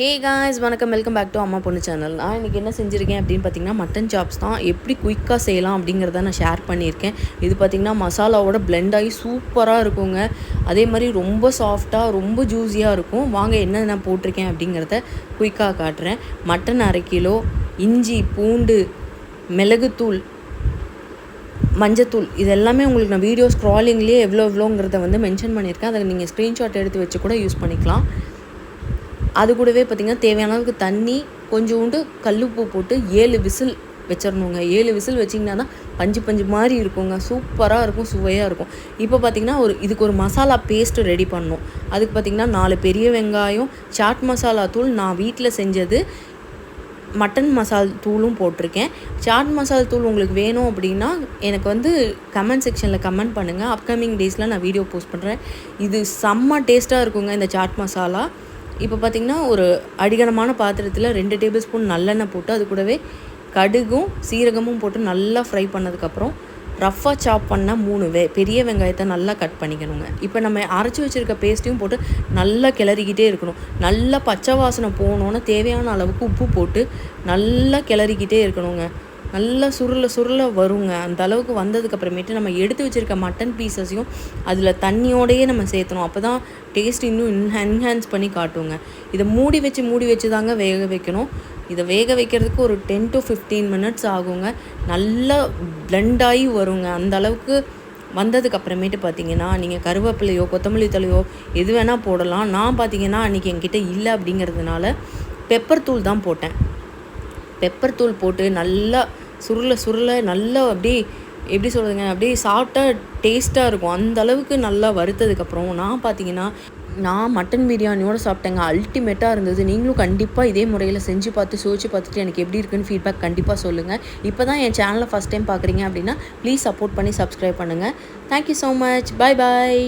ஹே guys வணக்கம். Welcome back to அம்மா பொண்ணு சேனல் நான் இன்றைக்கி என்ன செஞ்சுருக்கேன் அப்படின்னு பார்த்தீங்கன்னா மட்டன் சாப்ஸ் தான். எப்படி குயிக்காக செய்யலாம் அப்படிங்கிறத நான் ஷேர் பண்ணியிருக்கேன். இது பார்த்திங்கன்னா மசாலாவோட பிளெண்ட் ஆகி சூப்பராக இருக்குங்க. அதே மாதிரி ரொம்ப சாஃப்டாக ரொம்ப ஜூஸியாக இருக்கும். வாங்க என்ன நான் போட்டிருக்கேன் அப்படிங்கிறத குயிக்காக காட்டுறேன். மட்டன் அரை கிலோ இஞ்சி பூண்டு மிளகுத்தூள் மஞ்சத்தூள் இது எல்லாமே உங்களுக்கு நான் வீடியோ ஸ்க்ராலிங்லேயே எவ்வளோ எவ்வளோங்கிறத வந்து மென்ஷன் பண்ணியிருக்கேன். அதை நீங்கள் ஸ்க்ரீன்ஷாட் எடுத்து வச்சு கூட யூஸ் பண்ணிக்கலாம். அது கூடவே பார்த்திங்கன்னா தேவையான அளவுக்கு தண்ணி கொஞ்சோண்டு கல்லுப்பு போட்டு ஏழு விசில் வச்சிடணுங்க. ஏழு விசில் வச்சிங்கன்னா தான் பஞ்சு பஞ்சு மாதிரி இருக்குங்க. சூப்பராக இருக்கும் சுவையாக இருக்கும். இப்போ பார்த்திங்கன்னா ஒரு இதுக்கு ஒரு மசாலா பேஸ்ட்டு ரெடி பண்ணணும். அதுக்கு பார்த்திங்கன்னா நாலு பெரிய வெங்காயம் சாட் மசாலா தூள் நான் வீட்டில் செஞ்சது மட்டன் மசால் தூளும் போட்டிருக்கேன். சாட் மசால் தூள் உங்களுக்கு வேணும் அப்படின்னா எனக்கு வந்து கமெண்ட் செக்ஷனில் கமெண்ட் பண்ணுங்கள் அப்கமிங் டேஸில் நான் வீடியோ போஸ்ட் பண்ணுறேன் இது செம்ம டேஸ்ட்டாக இருக்குங்க இந்த சாட் மசாலா இப்போ பார்த்திங்கன்னா ஒரு அடிகனமான பாத்திரத்தில் ரெண்டு டேபிள் ஸ்பூன் நல்லெண்ணெய் போட்டு அது கூடவே கடுகும் சீரகமும் போட்டு நல்லா ஃப்ரை பண்ணதுக்கப்புறம் ரஃப்பாக சாப் பண்ணால் மூணு வே பெரிய வெங்காயத்தை நல்லா கட் பண்ணிக்கணுங்க. இப்போ நம்ம அரைச்சி வச்சுருக்க பேஸ்ட்டையும் போட்டு நல்லா கிளறிக்கிட்டே இருக்கணும். நல்லா பச்சை வாசனை போகணுன்னு தேவையான அளவுக்கு உப்பு போட்டு நல்லா கிளறிக்கிட்டே இருக்கணுங்க. நல்லா சுருள சுருள வருங்க. அந்த அளவுக்கு வந்ததுக்கு அப்புறமேட்டு நம்ம எடுத்து வச்சுருக்க மட்டன் பீசஸையும் அதில் தண்ணியோடையே நம்ம சேர்த்தணும். அப்போ தான் டேஸ்ட் இன்னும் என்ஹான்ஸ் பண்ணி காட்டுங்க. இதை மூடி வச்சு மூடி வச்சு தாங்க வேக வைக்கணும். இதை வேக வைக்கிறதுக்கு ஒரு டென் டு ஃபிஃப்டீன் மினிட்ஸ் ஆகுங்க. நல்லா பிளெண்ட் ஆகி வருங்க. அந்த அளவுக்கு வந்ததுக்கு அப்புறமேட்டு பார்த்தீங்கன்னா நீங்கள் கருவேப்பிலையோ கொத்தமல்லி தலையோ எது வேணால் போடலாம். நான் பார்த்தீங்கன்னா அன்றைக்கி என்கிட்ட இல்லை அப்படிங்கிறதுனால பெப்பர் தூள் தான் போட்டேன். பெப்பர் தூள் போட்டு நல்லா சுருள சுருள நல்லா அப்படியே எப்படி சொல்கிறதுங்க அப்படியே சாப்பிட்டா டேஸ்ட்டாக இருக்கும். அந்த அளவுக்கு நல்லா வறுத்ததுக்கப்புறம் நான் பார்த்தீங்கன்னா நான் மட்டன் பிரியாணியோடு சாப்பிட்டேங்க. அல்டிமேட்டாக இருந்தது. நீங்களும் கண்டிப்பாக இதே முறையில் செஞ்சு பார்த்து சோச்சு பார்த்துட்டு எனக்கு எப்படி இருக்குன்னு ஃபீட்பேக் கண்டிப்பாக சொல்லுங்கள் இப்போ தான் என் சேனலை ஃபஸ்ட் டைம் பார்க்குறீங்க அப்படின்னா ப்ளீஸ் சப்போர்ட் பண்ணி சப்ஸ்கிரைப் பண்ணுங்கள் thank you so much bye bye